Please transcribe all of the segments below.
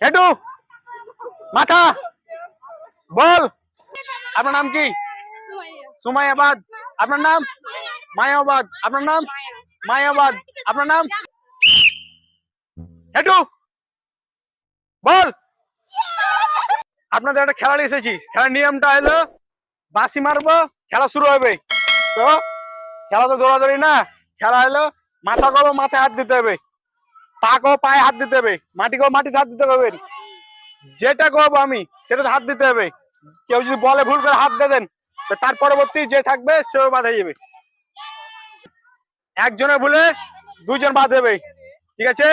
হেঁটু মাথা, বল। আপনার নাম কি? সুমাইয়াবাদ। আপনার নাম? মায়াবাদ। আপনার নাম? মায়াবাদ। আপনার নাম? হেঁটু বল। আপনাদের একটা খেলা এসেছি। খেলার নিয়মটা হলো বাসি মারবো, খেলা শুরু হবে। তো, খেলা তো দৌড়াদৌড়ি না। খেলা হলো, মাথা করব মাথায় হাত দিতে হবে। পা কো পায়ে হাত দিতে হবে। মাটি কো মাটিতে হাত দিতে হবে। যেটা করব আমি, সেটাতে হাত দিতে হবে। কেউ যদি বলে ভুল করে হাত দিয়ে দেন তার পরবর্তী যে থাকবে, সেও হয়ে যাবে একজনের ভুলে দুজন বাদ হবে ঠিক আছে?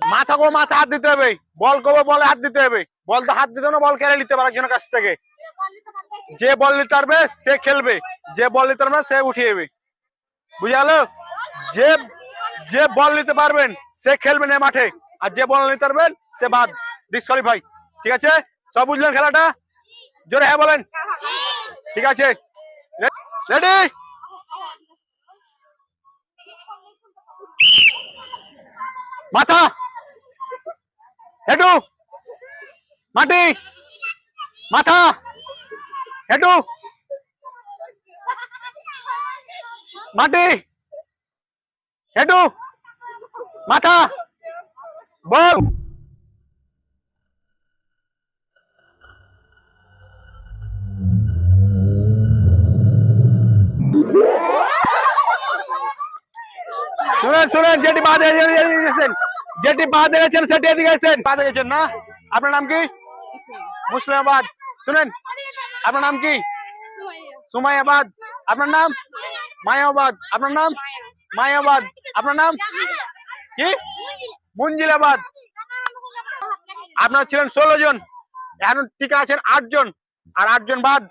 মাথা কো মাথা হাত দিতে হবে। বল করব বলে হাত দিতে হবে। বল তো হাত দিতে না, বল কেড়ে নিতে পারে একজনের কাছ থেকে। যে বল নিতে পারবে, সে খেলবে। যে বল নিতে পারবে সে উঠিয়ে যাবে বুঝা গেল? যে যে বল নিতে পারবেন, সে খেলবেন এই মাঠে। আর যে বল নিতে পারবেন, সে বাদ। ডিসকোয়ালিফাই ঠিক আছে? সব বুঝলেন খেলাটা? জোরে হ্যাঁ বলেন। ঠিক আছে। রেডি মাথা! হেঁটু মাটি! মাথা! হেঁটু মাটি! হেঁটু মাথা বল শুনেন শুনেন যেটি বাদ গেছেন যেটি বাদ গেছেন সেটি এদিকে গেছেন বাদ গেছেন না আপনার নাম কি মুসলিমাবাদ শুনেন আপনার নাম কি সুমাইয়াবাদ আপনার নাম মায়াবাদ আপনার নাম মায়াবাদ আপনার নাম কি? মুঞ্জিলাবাদ। আপনার ছিলেন ষোলো জন, এখন টিকা আছেন আট জন, আর আট জন বাদ।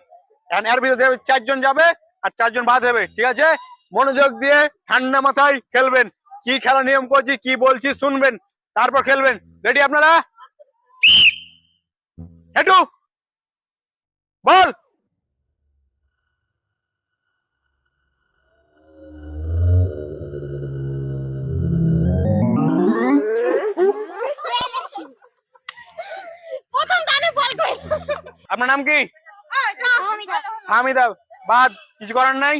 এখন এর ভিতরে চারজন যাবে, আর চারজন বাদ হবে, ঠিক আছে? মনোযোগ দিয়ে ঠান্ডা মাথায় খেলবেন। কি খেলা নিয়ম করছি, কি বলছি শুনবেন, তারপর খেলবেন। রেডি আপনারা? হেটু বল! নাম কি? হামিদা বাদ কিছু করার নাই?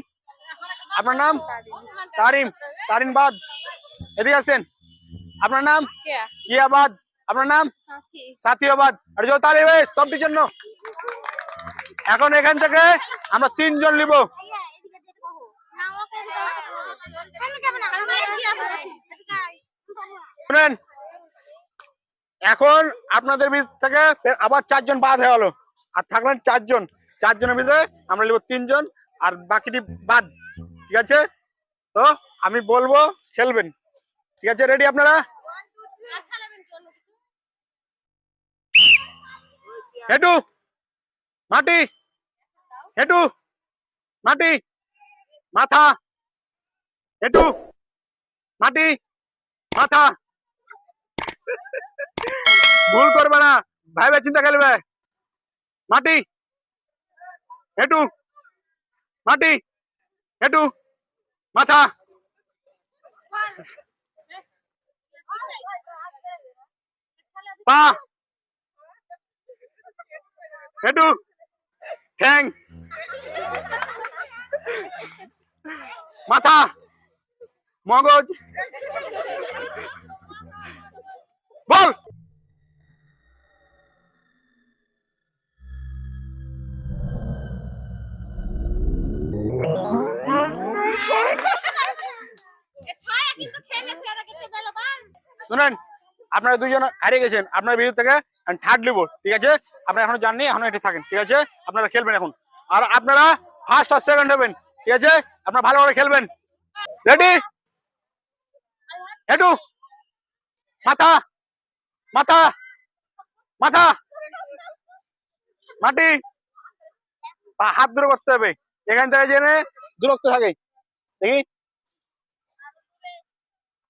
আপনার নাম? তারিম। তারিম বাদ। এদিকে আছেন আপনার নাম? কিয়াবাদ আপনার নাম? সাথিয়াবাদ আর জোর তালি সবটির জন্য। এখন এখান থেকে আমরা তিনজন নিব। শুনেন এখন আপনাদের ভিতর থেকে আবার চারজন বাদ হয়ে গেল। আর থাকলেন চারজন। চারজনের ভিতরে আমরা নিব তিনজন, আর বাকিটি বাদ। ঠিক আছে? তো আমি বলব, খেলবেন। ঠিক আছে? রেডি আপনারা? হেঁটু, মাটি হেঁটু, মাটি, মাথা, হেঁটু, মাটি, মাথা। ভুল করবে না। ভাইবে চিন্তা খেলবে। মাটি হেঁটু মাটি হেঁটু মাথা পা হেঁটু ঠ্যাং মাথা মগজ বল শুনেন, আপনারা দুজন হারিয়ে গেছেন, আপনার বিরুদ্ধ থেকে থার্ড লিব ঠিক আছে? আপনারা এখনও জাননি এখনও এটা থাকেন, ঠিক আছে? আপনারা খেলবেন এখন। আর আপনারা ফার্স্ট আর সেকেন্ড হবেন, ঠিক আছে? আপনারা ভালো করে খেলবেন। রেডি হেঁটু মাথা! মাথা! মাথা! মাটি! হাত দূরে করতে হবে, এখান থেকে জেনে দূরত্ব থাকে। দেখি।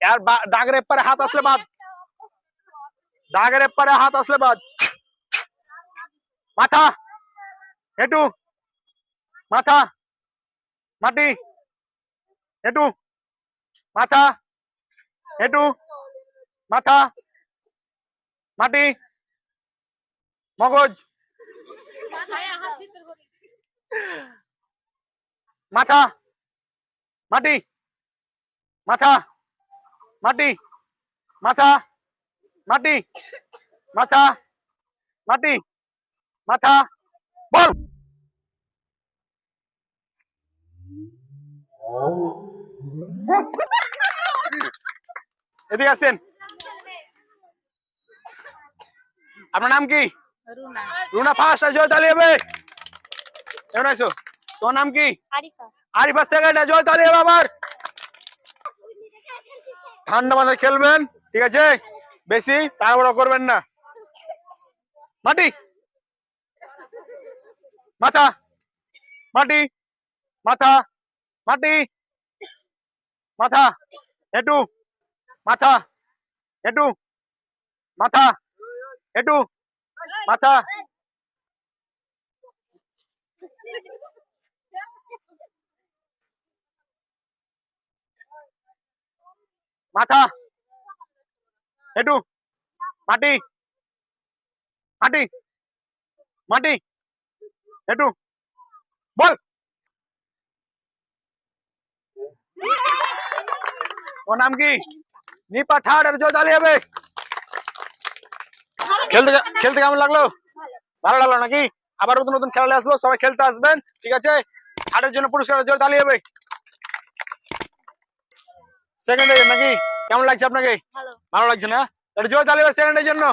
আর বা- দাগের এপারে হাত আসলে বাদ দাগের এপারে হাত আসলে বাদ মাথা হেঁটু মাথা মাটি হেঁটু মাথা হেঁটু মাথা মাটি মগজ ছায়া হাত ভিতর করে মাথা মাটি মাথা মাটি মাথা মাটি মাথা বল। এদিকে আসেন। আপনার নাম কি? রুনা। রুনা ফার্স্ট জয় তালি হবে এমন আছো? তোমার নাম কি? আরিফা। আরিফা সেকেন্ড জয় তালি হবে আবার। ঠান্ডা মাথায় খেলবেন, ঠিক আছে? বেশি তাড়াহুড়ো করবেন না। মাটি! মাথা! মাটি! মাথা! মাটি! মাথা! হেঁটু! মাথা! হেঁটু! মাথা! হেঁটু! মাথা! মাথা। হেঁটু। মাটি। মাটি। মাটি। হেঁটু। বল। ওর নাম কি? নিপা ঠাড আর জয় তালি হবে। খেলতে খেলতে কেমন লাগল? ভালো লাগল নাকি? আবার নতুন নতুন খেলালে আসব, সবাই খেলতে আসবেন, ঠিক আছে? ঠাডের জন্য পুরস্কার জয় তালি হবে। সেকেন্ড নাকি কেমন লাগছে আপনাকে? ভালো। ভালো লাগছে না? এটা জোর তালি সেকেন্ড সেকেন্ডের জন্য।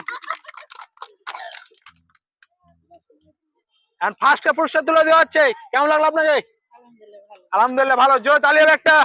আর ফার্স্টে পুরস্কার তুলে দেওয়া হচ্ছে। কেমন লাগল আপনাকে? আলহামদুলিল্লাহ ভালো। জোর ভালো। জয় তালি একটা।